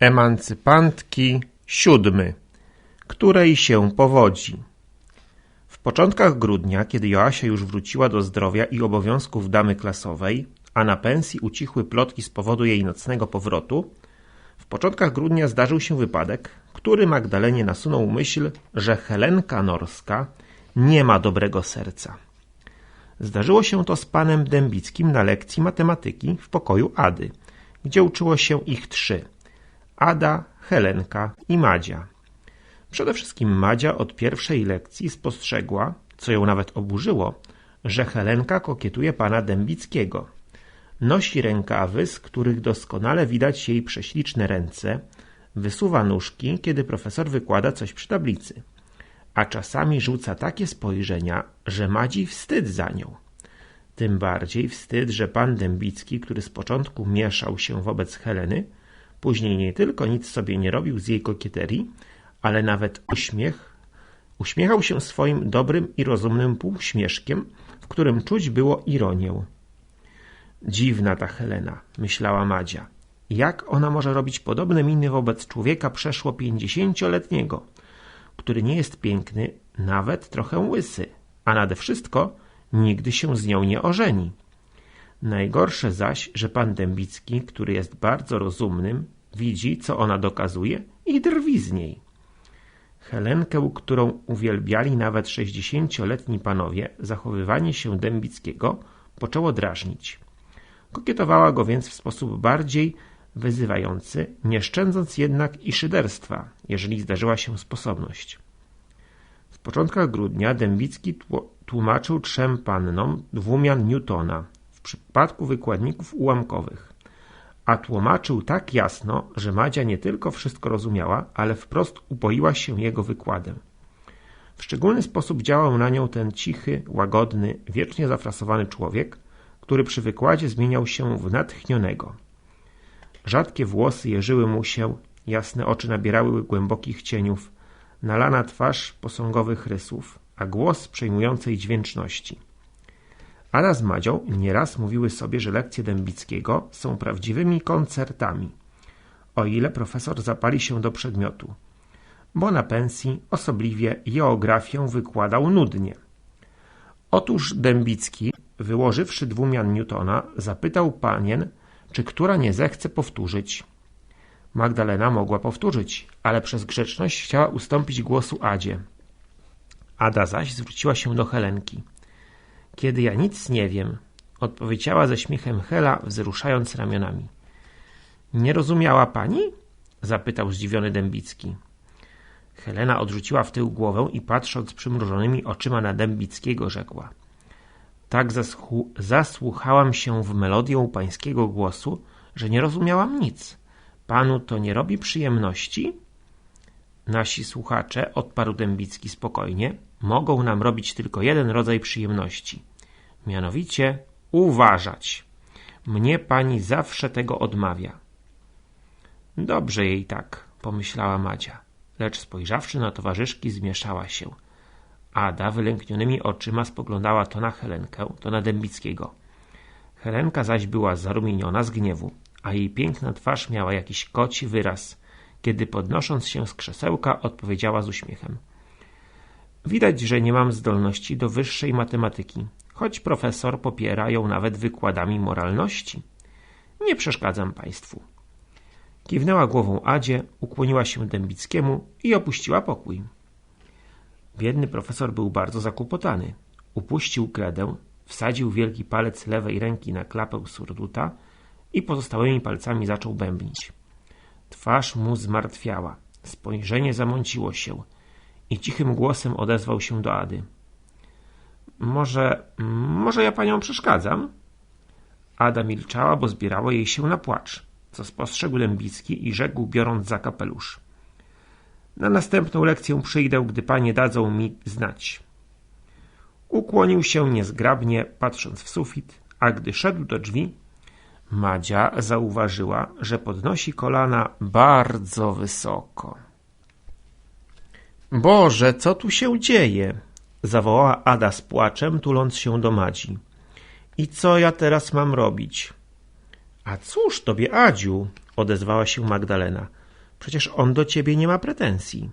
Emancypantki siódmy, której się powodzi. W początkach grudnia, kiedy Joasia już wróciła do zdrowia i obowiązków damy klasowej, a na pensji ucichły plotki z powodu jej nocnego powrotu, w początkach grudnia zdarzył się wypadek, który Magdalenie nasunął myśl, że Helenka Norska nie ma dobrego serca. Zdarzyło się to z panem Dębickim na lekcji matematyki w pokoju Ady, gdzie uczyło się ich trzy – Ada, Helenka i Madzia. Przede wszystkim Madzia od pierwszej lekcji spostrzegła, co ją nawet oburzyło, że Helenka kokietuje pana Dębickiego. Nosi rękawy, z których doskonale widać jej prześliczne ręce, wysuwa nóżki, kiedy profesor wykłada coś przy tablicy, a czasami rzuca takie spojrzenia, że Madzi wstyd za nią. Tym bardziej wstyd, że pan Dębicki, który z początku mieszał się wobec Heleny, Później nie tylko nic sobie nie robił z jej kokieterii, ale nawet uśmiech, uśmiechał się swoim dobrym i rozumnym półśmieszkiem, w którym czuć było ironię. Dziwna ta Helena, myślała Madzia. Jak ona może robić podobne miny wobec człowieka przeszło pięćdziesięcioletniego, który nie jest piękny, nawet trochę łysy, a nade wszystko nigdy się z nią nie ożeni. Najgorsze zaś, że pan Dębicki, który jest bardzo rozumnym, widzi, co ona dokazuje i drwi z niej. Helenkę, którą uwielbiali nawet sześćdziesięcioletni panowie, zachowywanie się Dębickiego poczęło drażnić. Kokietowała go więc w sposób bardziej wyzywający, nie szczędząc jednak i szyderstwa, jeżeli zdarzyła się sposobność. W początkach grudnia Dębicki tłumaczył trzem pannom dwumian Newtona, przypadku wykładników ułamkowych. A tłumaczył tak jasno, że Madzia nie tylko wszystko rozumiała, ale wprost upoiła się jego wykładem. W szczególny sposób działał na nią ten cichy, łagodny, wiecznie zafrasowany człowiek, który przy wykładzie zmieniał się w natchnionego. Rzadkie włosy jeżyły mu się, jasne oczy nabierały głębokich cieniów, nalana twarz posągowych rysów, a głos przejmującej dźwięczności. Ada z Madzią nieraz mówiły sobie, że lekcje Dębickiego są prawdziwymi koncertami, o ile profesor zapali się do przedmiotu, bo na pensji osobliwie geografię wykładał nudnie. Otóż Dębicki, wyłożywszy dwumian Newtona, zapytał panien, czy która nie zechce powtórzyć. Magdalena mogła powtórzyć, ale przez grzeczność chciała ustąpić głosu Adzie. Ada zaś zwróciła się do Helenki. Kiedy ja nic nie wiem, odpowiedziała ze śmiechem Hela, wzruszając ramionami. Nie rozumiała pani? zapytał zdziwiony Dębicki. Helena odrzuciła w tył głowę i patrząc przymrużonymi oczyma na Dębickiego rzekła. Tak zasłuchałam się w melodię pańskiego głosu, że nie rozumiałam nic. Panu to nie robi przyjemności? Nasi słuchacze, odparł Dębicki spokojnie, mogą nam robić tylko jeden rodzaj przyjemności. Mianowicie uważać. Mnie pani zawsze tego odmawia. Dobrze jej tak, pomyślała Madzia, lecz spojrzawszy na towarzyszki zmieszała się. Ada wylęknionymi oczyma spoglądała to na Helenkę, to na Dębickiego. Helenka zaś była zarumieniona z gniewu, a jej piękna twarz miała jakiś koci wyraz, kiedy podnosząc się z krzesełka odpowiedziała z uśmiechem. Widać, że nie mam zdolności do wyższej matematyki, choć profesor popiera ją nawet wykładami moralności. Nie przeszkadzam państwu. Kiwnęła głową Adzie, ukłoniła się Dębickiemu i opuściła pokój. Biedny profesor był bardzo zakłopotany. Upuścił kredę, wsadził wielki palec lewej ręki na klapę surduta i pozostałymi palcami zaczął bębnić. Twarz mu zmartwiała, spojrzenie zamąciło się i cichym głosem odezwał się do Ady. Może, może ja panią przeszkadzam? Ada milczała, bo zbierało jej się na płacz, co spostrzegł Dębicki i rzekł, biorąc za kapelusz. Na następną lekcję przyjdę, gdy panie dadzą mi znać. Ukłonił się niezgrabnie, patrząc w sufit, a gdy szedł do drzwi, Madzia zauważyła, że podnosi kolana bardzo wysoko. Boże, co tu się dzieje? Zawołała Ada z płaczem, tuląc się do Madzi. I co ja teraz mam robić? A cóż tobie, Adziu? odezwała się Magdalena. Przecież on do ciebie nie ma pretensji.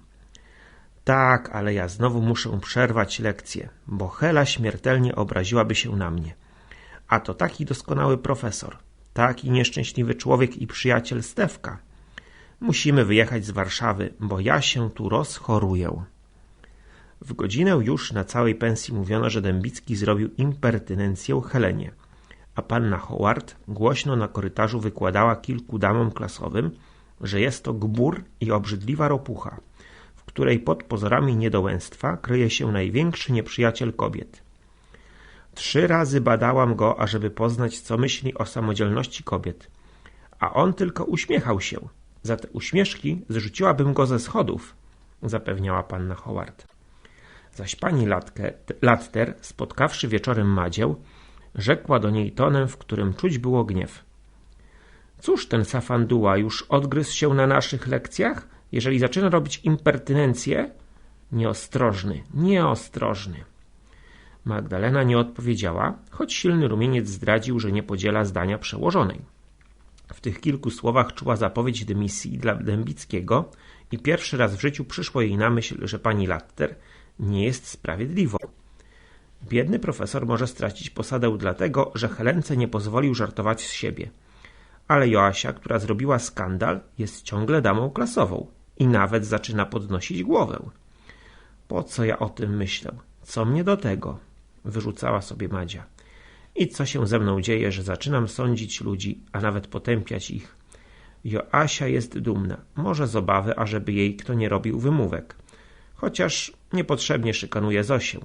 Tak, ale ja znowu muszę przerwać lekcję, bo Hela śmiertelnie obraziłaby się na mnie. A to taki doskonały profesor, taki nieszczęśliwy człowiek i przyjaciel Stefka. Musimy wyjechać z Warszawy, bo ja się tu rozchoruję. W godzinę już na całej pensji mówiono, że Dębicki zrobił impertynencję Helenie, a panna Howard głośno na korytarzu wykładała kilku damom klasowym, że jest to gbur i obrzydliwa ropucha, w której pod pozorami niedołęstwa kryje się największy nieprzyjaciel kobiet. Trzy razy badałam go, ażeby poznać, co myśli o samodzielności kobiet, a on tylko uśmiechał się. Za te uśmieszki zrzuciłabym go ze schodów, zapewniała panna Howard. Zaś pani Latke, Latter, spotkawszy wieczorem Madzieł, rzekła do niej tonem, w którym czuć było gniew. Cóż ten Safanduła już odgryzł się na naszych lekcjach? Jeżeli zaczyna robić impertynencję? Nieostrożny, nieostrożny. Magdalena nie odpowiedziała, choć silny rumieniec zdradził, że nie podziela zdania przełożonej. W tych kilku słowach czuła zapowiedź dymisji dla Dębickiego i pierwszy raz w życiu przyszło jej na myśl, że pani Latter nie jest sprawiedliwą. Biedny profesor może stracić posadę dlatego, że Helence nie pozwolił żartować z siebie. Ale Joasia, która zrobiła skandal, jest ciągle damą klasową i nawet zaczyna podnosić głowę. Po co ja o tym myślę? Co mnie do tego? Wyrzucała sobie Madzia. I co się ze mną dzieje, że zaczynam sądzić ludzi, a nawet potępiać ich? Joasia jest dumna, może z obawy, ażeby jej kto nie robił wymówek. Chociaż niepotrzebnie szykanuje Zosię.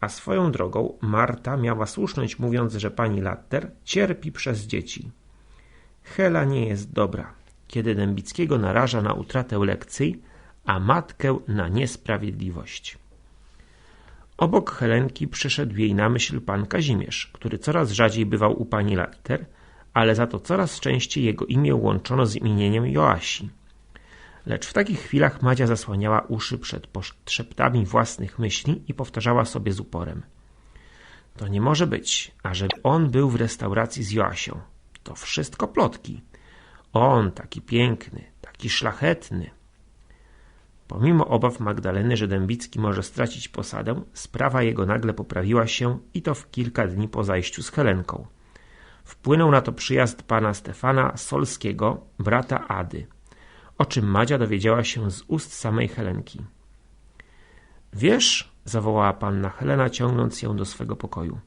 A swoją drogą Marta miała słuszność mówiąc, że pani Latter cierpi przez dzieci. Hela nie jest dobra, kiedy Dębickiego naraża na utratę lekcji, a matkę na niesprawiedliwość. Obok Helenki przyszedł jej na myśl pan Kazimierz, który coraz rzadziej bywał u pani Latter, ale za to coraz częściej jego imię łączono z imieniem Joasi. Lecz w takich chwilach Madzia zasłaniała uszy przed szeptami własnych myśli i powtarzała sobie z uporem. To nie może być, ażeby on był w restauracji z Joasią. To wszystko plotki. On, taki piękny, taki szlachetny. Pomimo obaw Magdaleny, że Dębicki może stracić posadę, sprawa jego nagle poprawiła się i to w kilka dni po zajściu z Helenką. Wpłynął na to przyjazd pana Stefana Solskiego, brata Ady o czym Madzia dowiedziała się z ust samej Helenki. Wiesz, zawołała panna Helena, ciągnąc ją do swego pokoju.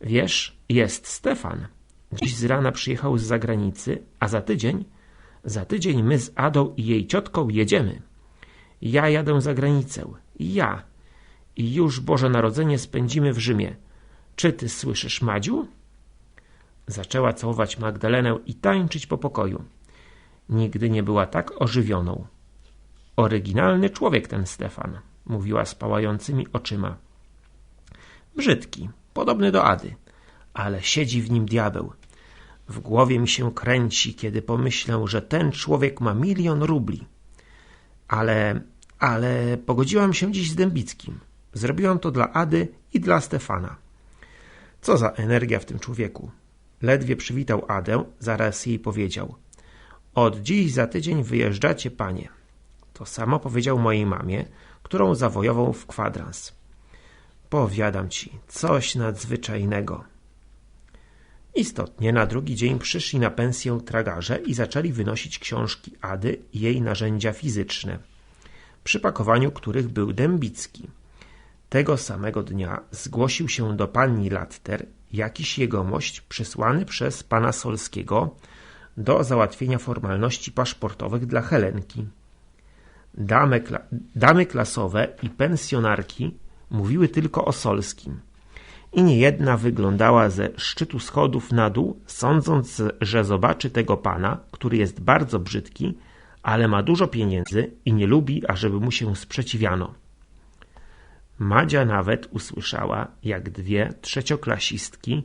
Wiesz, jest Stefan. Dziś z rana przyjechał z zagranicy, a za tydzień, za tydzień my z Adą i jej ciotką jedziemy. Ja jadę za granicę. Ja. I już Boże Narodzenie spędzimy w Rzymie. Czy ty słyszysz, Madziu? Zaczęła całować Magdalenę i tańczyć po pokoju. Nigdy nie była tak ożywioną. Oryginalny człowiek ten Stefan, mówiła spałającymi oczyma. Brzydki, podobny do Ady, ale siedzi w nim diabeł. W głowie mi się kręci, kiedy pomyślę, że ten człowiek ma milion rubli. Ale, ale pogodziłam się dziś z Dębickim. Zrobiłam to dla Ady i dla Stefana. Co za energia w tym człowieku. Ledwie przywitał Adę, zaraz jej powiedział – od dziś za tydzień wyjeżdżacie, panie. To samo powiedział mojej mamie, którą zawojował w kwadrans. Powiadam ci, coś nadzwyczajnego. Istotnie na drugi dzień przyszli na pensję tragarze i zaczęli wynosić książki Ady i jej narzędzia fizyczne, przy pakowaniu których był Dębicki. Tego samego dnia zgłosił się do pani Latter jakiś jegomość przysłany przez pana Solskiego, do załatwienia formalności paszportowych dla Helenki. Damy, kla damy klasowe i pensjonarki mówiły tylko o Solskim i niejedna wyglądała ze szczytu schodów na dół, sądząc, że zobaczy tego pana, który jest bardzo brzydki, ale ma dużo pieniędzy i nie lubi, ażeby mu się sprzeciwiano. Madzia nawet usłyszała, jak dwie trzecioklasistki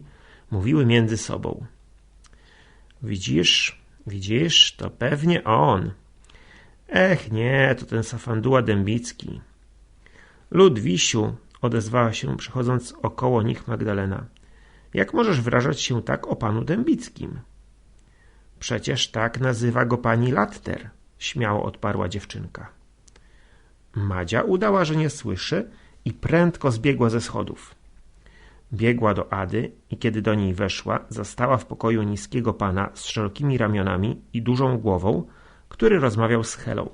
mówiły między sobą. Widzisz, widzisz, to pewnie on. Ech nie, to ten Safanduła Dębicki. Ludwisiu, odezwała się przechodząc około nich Magdalena. Jak możesz wyrażać się tak o panu Dębickim? Przecież tak nazywa go pani Latter, śmiało odparła dziewczynka. Madzia udała, że nie słyszy i prędko zbiegła ze schodów. Biegła do Ady i kiedy do niej weszła, zastała w pokoju niskiego pana z szerokimi ramionami i dużą głową, który rozmawiał z Helą.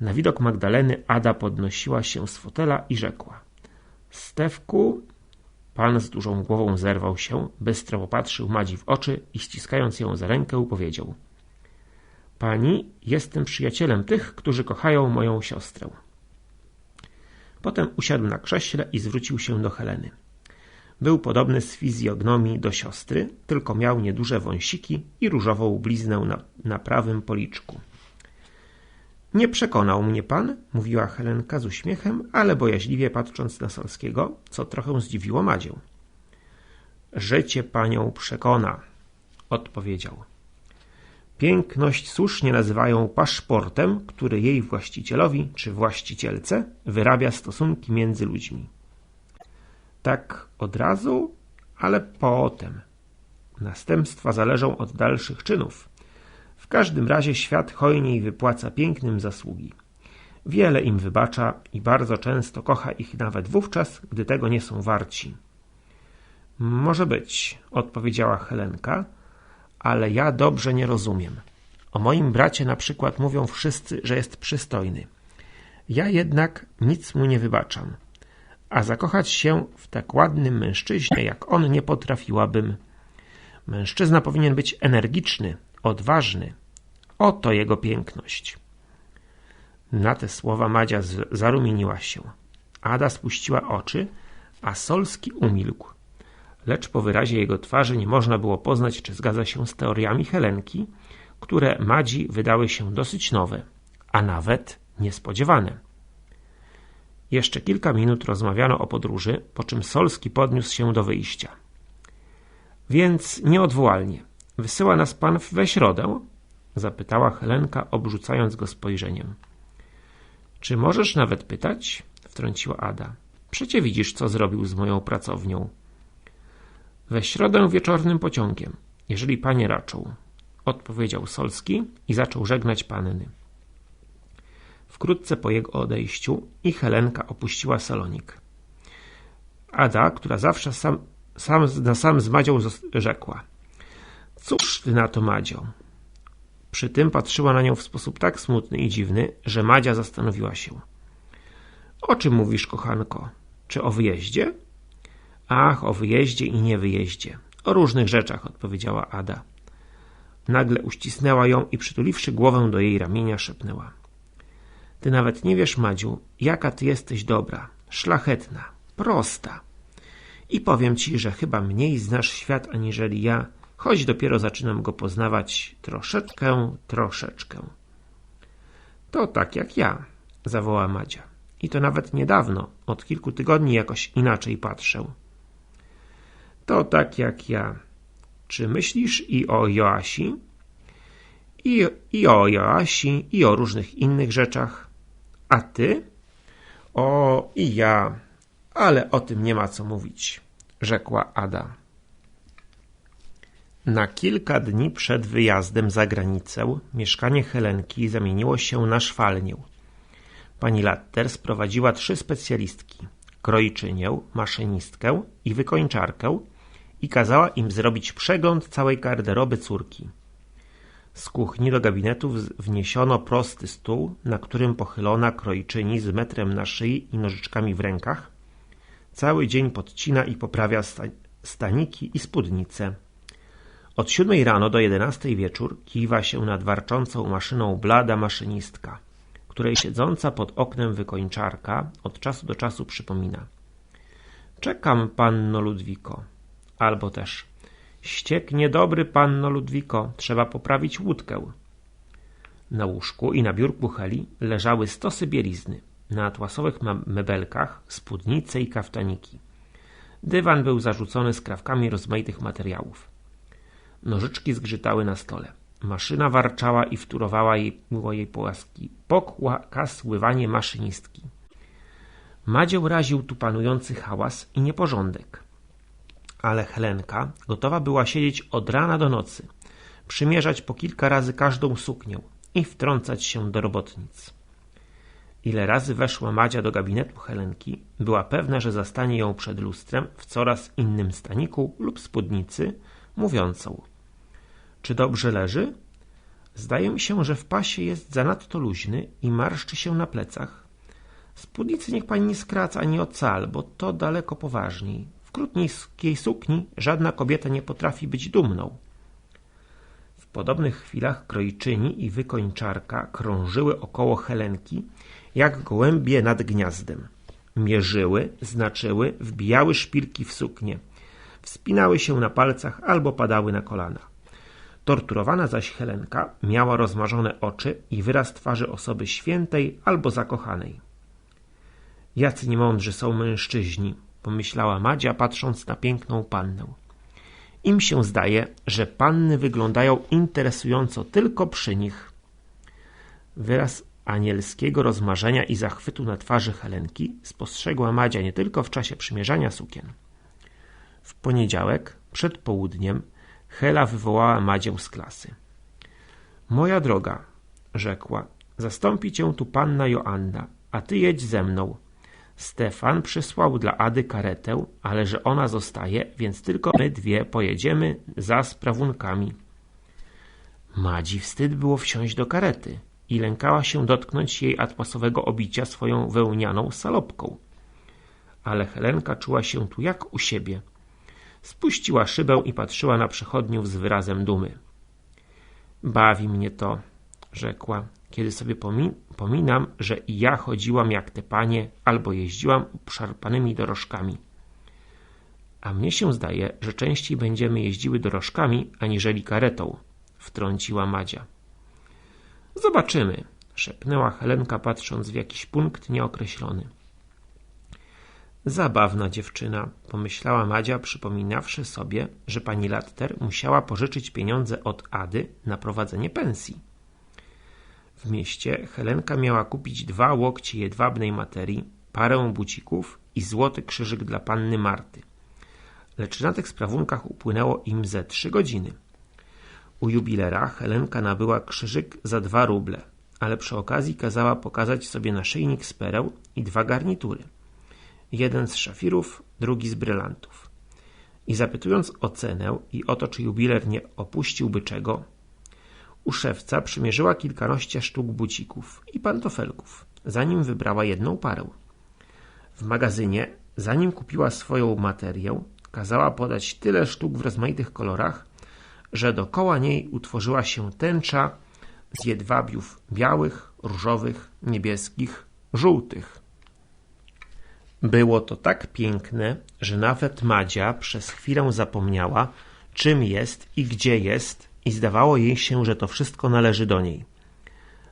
Na widok Magdaleny Ada podnosiła się z fotela i rzekła Stewku... Pan z dużą głową zerwał się, bystro popatrzył Madzi w oczy i ściskając ją za rękę powiedział Pani, jestem przyjacielem tych, którzy kochają moją siostrę. Potem usiadł na krześle i zwrócił się do Heleny. Był podobny z fizjognomii do siostry, tylko miał nieduże wąsiki i różową bliznę na, na prawym policzku. Nie przekonał mnie pan, mówiła Helenka z uśmiechem, ale bojaźliwie patrząc na Solskiego, co trochę zdziwiło Madzię. Życie panią przekona, odpowiedział. Piękność słusznie nazywają paszportem, który jej właścicielowi czy właścicielce wyrabia stosunki między ludźmi. Tak od razu, ale potem. Następstwa zależą od dalszych czynów. W każdym razie świat hojniej wypłaca pięknym zasługi. Wiele im wybacza i bardzo często kocha ich nawet wówczas, gdy tego nie są warci. Może być, odpowiedziała Helenka, ale ja dobrze nie rozumiem. O moim bracie na przykład mówią wszyscy, że jest przystojny. Ja jednak nic mu nie wybaczam. A zakochać się w tak ładnym mężczyźnie jak on nie potrafiłabym. Mężczyzna powinien być energiczny, odważny. Oto jego piękność. Na te słowa Madzia zarumieniła się. Ada spuściła oczy, a Solski umilkł. Lecz po wyrazie jego twarzy nie można było poznać, czy zgadza się z teoriami Helenki, które Madzi wydały się dosyć nowe, a nawet niespodziewane. Jeszcze kilka minut rozmawiano o podróży, po czym Solski podniósł się do wyjścia. Więc nieodwołalnie. Wysyła nas pan we środę? Zapytała Helenka, obrzucając go spojrzeniem. Czy możesz nawet pytać? Wtrąciła Ada. Przecie widzisz, co zrobił z moją pracownią. We środę wieczornym pociągiem, jeżeli panie raczą, odpowiedział Solski i zaczął żegnać panny. Wkrótce po jego odejściu i Helenka opuściła salonik. Ada, która zawsze sam, sam, na sam z Madzią rzekła. Cóż ty na to, Madzio? Przy tym patrzyła na nią w sposób tak smutny i dziwny, że Madzia zastanowiła się. O czym mówisz, kochanko? Czy o wyjeździe? Ach, o wyjeździe i niewyjeździe. O różnych rzeczach, odpowiedziała Ada. Nagle uścisnęła ją i przytuliwszy głowę do jej ramienia szepnęła. Ty nawet nie wiesz, Madziu, jaka ty jesteś dobra, szlachetna, prosta. I powiem ci, że chyba mniej znasz świat aniżeli ja, choć dopiero zaczynam go poznawać troszeczkę, troszeczkę. To tak jak ja, zawołała Madzia. I to nawet niedawno, od kilku tygodni jakoś inaczej patrzę. To tak jak ja. Czy myślisz i o Joasi? I, I o Joasi, i o różnych innych rzeczach. A ty? O, i ja. Ale o tym nie ma co mówić, rzekła Ada. Na kilka dni przed wyjazdem za granicę mieszkanie Helenki zamieniło się na szwalnię. Pani Latter sprowadziła trzy specjalistki – krojczynię, maszynistkę i wykończarkę i kazała im zrobić przegląd całej garderoby córki. Z kuchni do gabinetu wniesiono prosty stół, na którym pochylona krojczyni z metrem na szyi i nożyczkami w rękach cały dzień podcina i poprawia staniki i spódnice. Od siódmej rano do jedenastej wieczór kiwa się nad warczącą maszyną blada maszynistka, której siedząca pod oknem wykończarka od czasu do czasu przypomina. Czekam, panno Ludwiko. Albo też Ściek niedobry, panno Ludwiko, trzeba poprawić łódkę. Na łóżku i na biurku Heli leżały stosy bielizny. Na atłasowych mebelkach spódnice i kaftaniki. Dywan był zarzucony skrawkami rozmaitych materiałów. Nożyczki zgrzytały na stole. Maszyna warczała i wtórowała jej, było jej płaski. Pokłakaz ływanie maszynistki. Madzieł raził tu panujący hałas i nieporządek. Ale Helenka gotowa była siedzieć od rana do nocy, przymierzać po kilka razy każdą suknię, i wtrącać się do robotnic. Ile razy weszła Madzia do gabinetu Helenki, była pewna, że zastanie ją przed lustrem w coraz innym staniku lub spódnicy, mówiącą Czy dobrze leży? Zdaje mi się, że w pasie jest zanadto luźny i marszczy się na plecach. Spódnicy niech pani nie skraca ani o cal, bo to daleko poważniej. Krótkiej sukni żadna kobieta nie potrafi być dumną. W podobnych chwilach krojczyni i wykończarka krążyły około Helenki, jak gołębie nad gniazdem. Mierzyły, znaczyły, wbijały szpilki w suknię. Wspinały się na palcach albo padały na kolana. Torturowana zaś Helenka miała rozmarzone oczy i wyraz twarzy osoby świętej albo zakochanej. Jacy niemądrzy są mężczyźni, pomyślała Madzia, patrząc na piękną pannę. Im się zdaje, że panny wyglądają interesująco tylko przy nich. Wyraz anielskiego rozmarzenia i zachwytu na twarzy Helenki spostrzegła Madzia nie tylko w czasie przymierzania sukien. W poniedziałek, przed południem, Hela wywołała Madzię z klasy. Moja droga, rzekła, zastąpi cię tu panna Joanna, a ty jedź ze mną. Stefan przysłał dla Ady karetę, ale że ona zostaje, więc tylko my dwie pojedziemy za sprawunkami. Madzi wstyd było wsiąść do karety i lękała się dotknąć jej atłasowego obicia swoją wełnianą salopką. Ale Helenka czuła się tu jak u siebie. Spuściła szybę i patrzyła na przechodniów z wyrazem dumy. Bawi mnie to, rzekła, kiedy sobie pominam, że i ja chodziłam jak te panie, albo jeździłam szarpanymi dorożkami. A mnie się zdaje, że częściej będziemy jeździły dorożkami, aniżeli karetą, wtrąciła Madzia. Zobaczymy, szepnęła Helenka, patrząc w jakiś punkt nieokreślony. Zabawna dziewczyna, pomyślała Madzia, przypominawszy sobie, że pani Latter musiała pożyczyć pieniądze od Ady na prowadzenie pensji. W mieście Helenka miała kupić dwa łokcie jedwabnej materii, parę bucików i złoty krzyżyk dla panny Marty. Lecz na tych sprawunkach upłynęło im ze trzy godziny. U jubilera Helenka nabyła krzyżyk za dwa ruble, ale przy okazji kazała pokazać sobie naszyjnik z pereł i dwa garnitury. Jeden z szafirów, drugi z brylantów. I zapytując o cenę i o to, czy jubiler nie opuściłby czego, u szewca przymierzyła kilkanaście sztuk bucików i pantofelków, zanim wybrała jedną parę. W magazynie, zanim kupiła swoją materię, kazała podać tyle sztuk w rozmaitych kolorach, że dokoła niej utworzyła się tęcza z jedwabiów białych, różowych, niebieskich, żółtych. Było to tak piękne, że nawet Madzia przez chwilę zapomniała, czym jest i gdzie jest i zdawało jej się, że to wszystko należy do niej.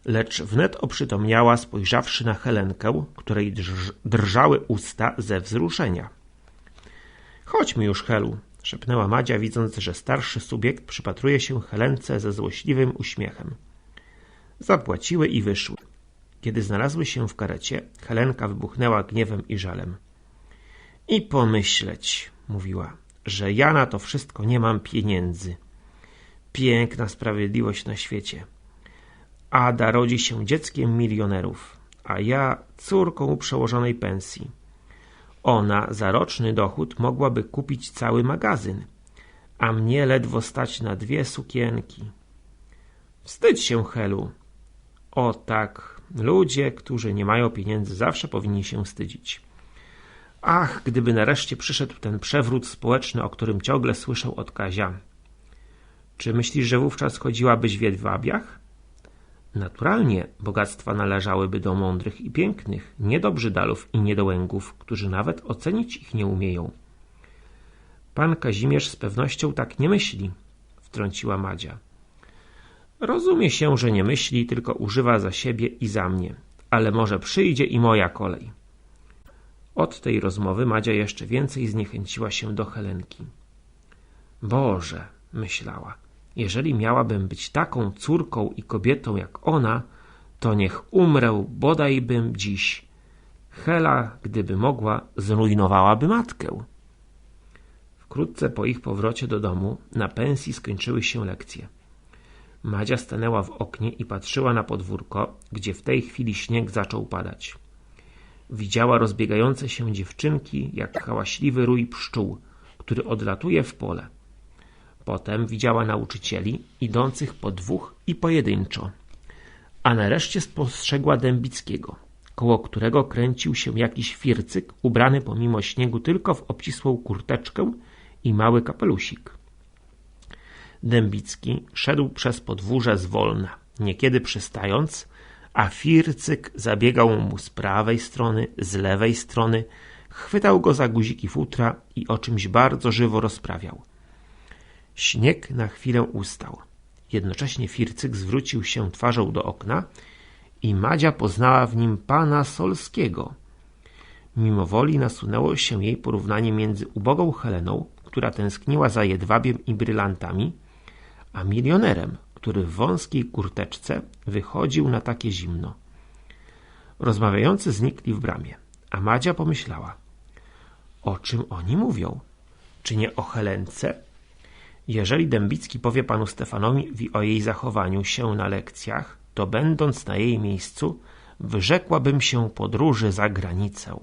Lecz wnet oprzytomniała, spojrzawszy na Helenkę, której drż drżały usta ze wzruszenia. Chodźmy już, Helu, szepnęła Madzia, widząc, że starszy subiekt przypatruje się Helence ze złośliwym uśmiechem. Zapłaciły i wyszły. Kiedy znalazły się w karecie, Helenka wybuchnęła gniewem i żalem. I pomyśleć, mówiła, że ja na to wszystko nie mam pieniędzy. Piękna sprawiedliwość na świecie. Ada rodzi się dzieckiem milionerów, a ja córką przełożonej pensji. Ona za roczny dochód mogłaby kupić cały magazyn, a mnie ledwo stać na dwie sukienki. Wstydź się, Helu. O tak, ludzie, którzy nie mają pieniędzy, zawsze powinni się wstydzić. Ach, gdyby nareszcie przyszedł ten przewrót społeczny, o którym ciągle słyszę od Kazia. Czy myślisz, że wówczas chodziłabyś w jedwabiach? Naturalnie bogactwa należałyby do mądrych i pięknych, nie do brzydalów i niedołęgów, którzy nawet ocenić ich nie umieją. Pan Kazimierz z pewnością tak nie myśli, wtrąciła Madzia. Rozumie się, że nie myśli, tylko używa za siebie i za mnie, ale może przyjdzie i moja kolej. Od tej rozmowy Madzia jeszcze więcej zniechęciła się do Helenki. Boże, myślała, jeżeli miałabym być taką córką i kobietą jak ona, to niech umrę bodajbym dziś. Hela, gdyby mogła, zrujnowałaby matkę. Wkrótce po ich powrocie do domu na pensji skończyły się lekcje. Madzia stanęła w oknie i patrzyła na podwórko, gdzie w tej chwili śnieg zaczął padać. Widziała rozbiegające się dziewczynki, jak hałaśliwy rój pszczół, który odlatuje w pole. Potem widziała nauczycieli, idących po dwóch i pojedynczo. A nareszcie spostrzegła Dębickiego, koło którego kręcił się jakiś fircyk, ubrany pomimo śniegu tylko w obcisłą kurteczkę i mały kapelusik. Dębicki szedł przez podwórze zwolna, niekiedy przystając, a Fircyk zabiegał mu z prawej strony, z lewej strony, chwytał go za guziki futra i o czymś bardzo żywo rozprawiał. Śnieg na chwilę ustał. Jednocześnie Fircyk zwrócił się twarzą do okna i Madzia poznała w nim pana Solskiego. Mimowoli nasunęło się jej porównanie między ubogą Heleną, która tęskniła za jedwabiem i brylantami, a milionerem, który w wąskiej kurteczce wychodził na takie zimno. Rozmawiający znikli w bramie, a Madzia pomyślała. O czym oni mówią? Czy nie o Helence? Jeżeli Dębicki powie panu Stefanowi o jej zachowaniu się na lekcjach, to będąc na jej miejscu, wyrzekłabym się podróży za granicę.